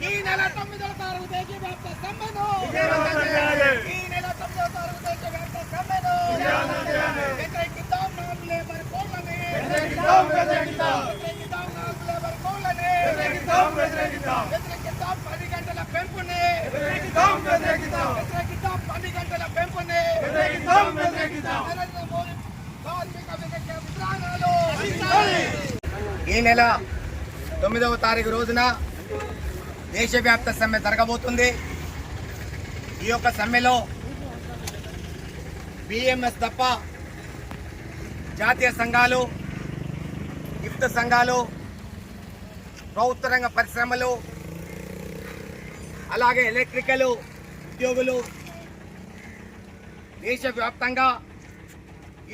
ಈ ನೆಲ ತಮ್ಮಿದಳ ತಾರು ದೇಶ ವ್ಯಾಪ್ತ ಸಂಬಂಧ ಈ ನೆಲ ತಮ್ಮಿದಳ ತಾರು ದೇಶ ವ್ಯಾಪ್ತ ఈ నెల తొమ్మిదవ తారీఖు రోజున దేశవ్యాప్త సమ్మె జరగబోతుంది. ఈ యొక్క సమ్మెలో బిఎంఎస్ తప్ప జాతీయ సంఘాలు గిఫ్ట్ సంఘాలు ప్రభుత్వ రంగ పరిశ్రమలు అలాగే ఎలక్ట్రికల్ ఉద్యోగులు దేశవ్యాప్తంగా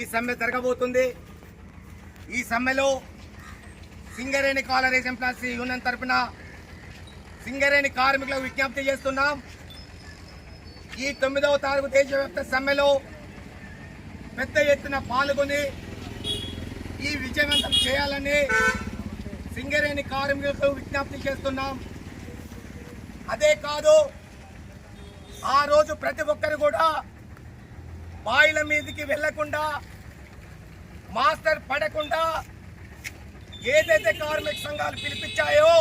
ఈ సమ్మె జరగబోతుంది. ఈ సమ్మెలో సింగరేణి కాలరేజ్ ఎంప్లాయీస్ యూనియన్ తరపున సింగరేణి కార్మికులకు విజ్ఞప్తి చేస్తున్నాం. ఈ తొమ్మిదవ తారీఖు దేశవ్యాప్త సమ్మెలో పెద్ద ఎత్తున పాల్గొని ఈ విజయవంతం చేయాలని సింగరేణి కార్మికులకు విజ్ఞప్తి చేస్తున్నాం. అదే కాదు ఆ రోజు ప్రతి ఒక్కరు కూడా బాయిల మీదకి వెళ్ళకుండా మాస్టర్ పడకుండా ఏదైతే కార్మిక సంఘాలు పిలిపించాయో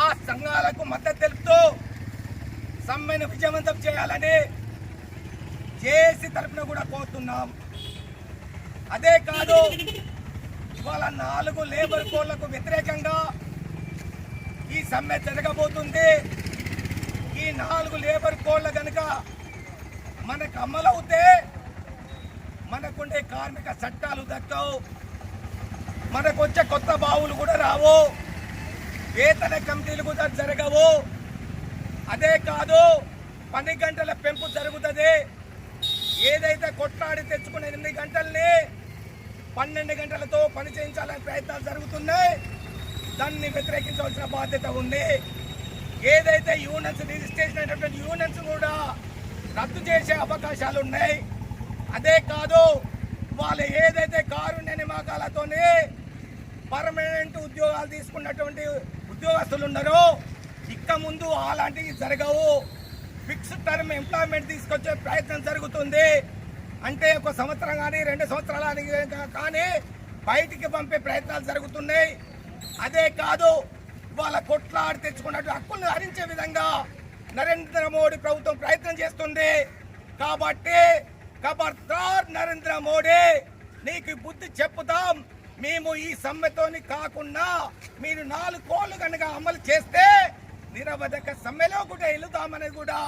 ఆ సంఘాలకు మద్దతు తెలుపుతూ సమ్మెను విజయవంతం చేయాలని జేఏసీ తరఫున కూడా కోరుతున్నాం. అదే కాదు ఇవాళ నాలుగు లేబర్ కోడ్లకు వ్యతిరేకంగా ఈ సమ్మె జరగబోతుంది. ఈ నాలుగు లేబర్ కోడ్లు కనుక మనకు అమలవుతే మనకుండే కార్మిక చట్టాలు దక్కవు. మనకు వచ్చే కొత్త బావులు కూడా రావు. వేతన కమిటీలు కూడా జరగవు. అదే కాదు పని గంటల పెంపు జరుగుతుంది. ఏదైతే కొట్లాడి తెచ్చుకున్న ఎనిమిది గంటల్ని పన్నెండు గంటలతో పని చేయించాలని ప్రయత్నాలు జరుగుతున్నాయి. దాన్ని వ్యతిరేకించవలసిన బాధ్యత ఉంది. ఏదైతే యూనియన్స్ రిజిస్ట్రేషన్ అయినటువంటి యూనియన్స్ కూడా రద్దు చేసే అవకాశాలు ఉన్నాయి. అదే కాదు వాళ్ళు ఏదైతే కారుణ్య నిమాకాలతోనే పర్మనెంట్ ఉద్యోగాలు తీసుకున్నటువంటి ఉద్యోగస్తులు ఉన్నారో. ఇక ముందు అలాంటివి జరగవు. ఫిక్స్డ్ టర్మ్ ఎంప్లాయ్మెంట్ తీసుకొచ్చే ప్రయత్నం జరుగుతుంది. అంటే ఒక సంవత్సరం కానీ రెండు సంవత్సరాలు కానీ బయటికి పంపే ప్రయత్నాలు జరుగుతున్నాయి. అదే కాదు వాళ్ళ కొట్లాడి తెచ్చుకున్నట్టు హక్కులను హరించే విధంగా నరేంద్ర మోడీ ప్రభుత్వం ప్రయత్నం చేస్తుంది. కాబట్టి కబర్దార్ నరేంద్ర మోడీ నీకు బుద్ధి చెప్తాం మేము ఈ సమ్మెతోని కాకుండా మీరు నాలుగు కోళ్ళు కనుక అమలు చేస్తే నిరవధక సమ్మెలో కూడా వెళుతామని కూడా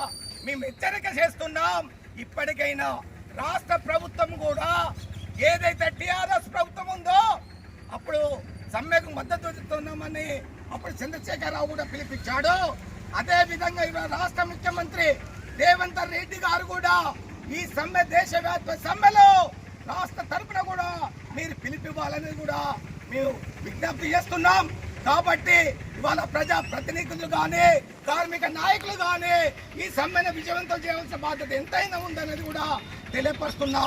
మేము హెచ్చరిక చేస్తున్నాం. ఇప్పటికైనా రాష్ట్ర ప్రభుత్వం కూడా ఏదైతే టిఆర్ఎస్ ప్రభుత్వం ఉందో అప్పుడు సమ్మెకు మద్దతు ఇస్తున్నామని అప్పుడు చంద్రశేఖరరావు కూడా పిలిపించాడు. అదే విధంగా ఇవాళ రాష్ట్ర ముఖ్యమంత్రి రేవంత్ రెడ్డి గారు కూడా ఈ సమ్మె దేశవ్యాప్త సమ్మెలో రాష్ట్ర తరపున కూడా మీరు పిలిపివ్వాలని కూడా మేము విజ్ఞప్తి చేస్తున్నాం. కాబట్టి ఇవాళ ప్రజా ప్రతినిధులు కానీ కార్మిక నాయకులు కానీ ఈ సమ్మెను విజయవంతం చేయవలసిన బాధ్యత ఎంతైనా ఉందనేది కూడా తెలియపరుస్తున్నాం.